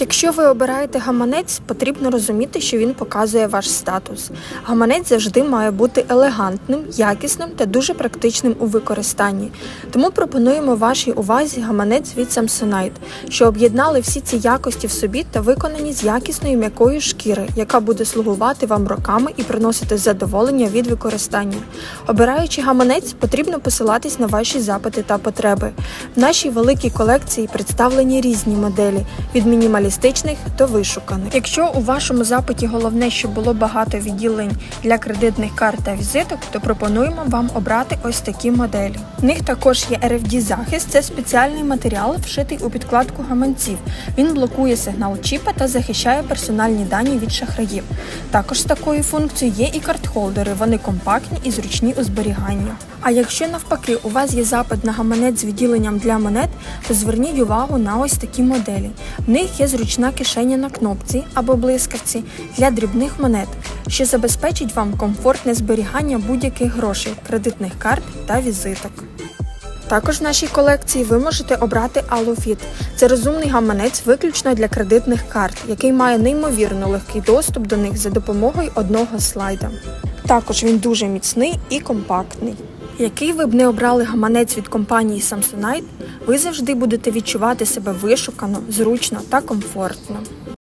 Якщо ви обираєте гаманець, потрібно розуміти, що він показує ваш статус. Гаманець завжди має бути елегантним, якісним та дуже практичним у використанні. Тому пропонуємо вашій увазі гаманець від Samsonite, що об'єднали всі ці якості в собі та виконані з якісної м'якої шкіри, яка буде слугувати вам роками і приносити задоволення від використання. Обираючи гаманець, потрібно посилатись на ваші запити та потреби. В нашій великій колекції представлені різні моделі від мінімалістичних до вишуканих. Якщо у вашому запиті головне, щоб було багато відділень для кредитних карт та візиток, то пропонуємо вам обрати ось такі моделі. В них також є RFD захист, це спеціальний матеріал, вшитий у підкладку гаманців. Він блокує сигнал чіпа та захищає персональні дані від шахраїв. Також з такою функцією є і картхолдери. Вони компактні і зручні у зберіганні. А якщо навпаки у вас є запит на гаманець з відділенням для монет, то зверніть увагу на ось такі моделі. В них є зручна кишеня на кнопці або блискавці для дрібних монет, що забезпечить вам комфортне зберігання будь-яких грошей, кредитних карт та візиток. Також в нашій колекції ви можете обрати AluFit. Це розумний гаманець виключно для кредитних карт, який має неймовірно легкий доступ до них за допомогою одного слайда. Також він дуже міцний і компактний. Який ви б не обрали гаманець від компанії Samsonite, ви завжди будете відчувати себе вишукано, зручно та комфортно.